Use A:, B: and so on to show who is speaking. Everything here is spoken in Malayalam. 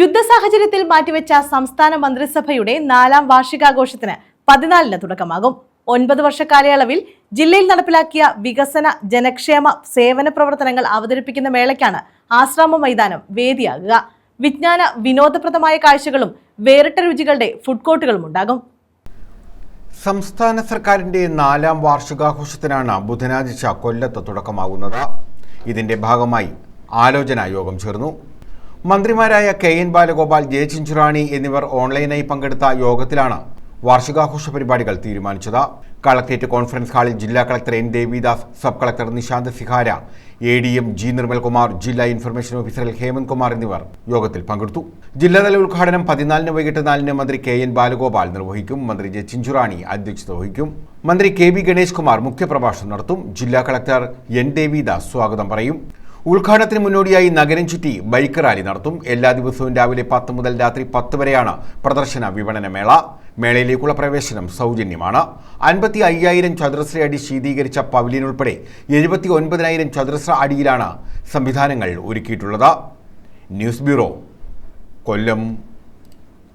A: യുദ്ധ സാഹചര്യത്തിൽ മാറ്റിവെച്ച സംസ്ഥാന മന്ത്രിസഭയുടെ നാലാം വാർഷികാഘോഷത്തിന് പതിനാലിന് തുടക്കമാകും. ഒൻപത് വർഷ കാലയളവിൽ ജില്ലയിൽ നടപ്പിലാക്കിയ വികസന ജനക്ഷേമ സേവന പ്രവർത്തനങ്ങൾ അവതരിപ്പിക്കുന്ന മേളയ്ക്കാണ് ആശ്രാമ മൈതാനം വേദിയാകുക. വിജ്ഞാന വിനോദപ്രദമായ കാഴ്ചകളും വേറിട്ട രുചികളുടെ ഫുഡ് കോർട്ടുകളും ഉണ്ടാകും.
B: സംസ്ഥാന സർക്കാരിന്റെ നാലാം വാർഷികാഘോഷത്തിനാണ് ബുധനാഴ്ച കൊല്ലത്ത് തുടക്കമാകുന്നത്. ഇതിന്റെ ഭാഗമായി ആലോചനാ യോഗം ചേർന്നു. മന്ത്രിമാരായ K N Balagopal J Chinchurani എന്നിവർ ഓൺലൈനായി പങ്കെടുത്ത യോഗത്തിലാണ് വാർഷികാഘോഷ പരിപാടികൾ തീരുമാനിച്ചത്. കളക്ടറേറ്റ് കോൺഫറൻസ് ഹാളിൽ ജില്ലാ collector N Devidas sub collector Nishant Sihara A D M G Nirmalkumar ജില്ലാ ഇൻഫർമേഷൻ ഓഫീസർ ഹേമന്ത് കുമാർ എന്നിവർ യോഗത്തിൽ പങ്കെടുത്തു. ജില്ലാതല ഉദ്ഘാടനം പതിനാലിന് വൈകിട്ട് നാലിന് മന്ത്രി കെ എൻ ബാലഗോപാൽ നിർവഹിക്കും. മന്ത്രി ജെ ചിഞ്ചുറാണി അധ്യക്ഷത വഹിക്കും. മന്ത്രി കെ വി ഗണേഷ് കുമാർ മുഖ്യപ്രഭാഷണം നടത്തും. ജില്ലാ കളക്ടർ എൻ ദേവിദാസ് സ്വാഗതം പറയും. ഉദ്ഘാടനത്തിന് മുന്നോടിയായി നഗരം ചുറ്റി ബൈക്ക് റാലി നടത്തും. എല്ലാ ദിവസവും രാവിലെ പത്ത് മുതൽ രാത്രി പത്ത് വരെയാണ് പ്രദർശന വിപണന മേള. മേളയിലേക്കുള്ള പ്രവേശനം സൗജന്യമാണ്. അൻപത്തി അയ്യായിരം ചതുരശ്ര അടി ശീതീകരിച്ച പവലിയൻ ഉൾപ്പെടെ എഴുപത്തി ഒൻപതിനായിരം ചതുരശ്ര അടിയിലാണ് സംവിധാനങ്ങൾ ഒരുക്കിയിട്ടുള്ളത്. News bureau Kollam.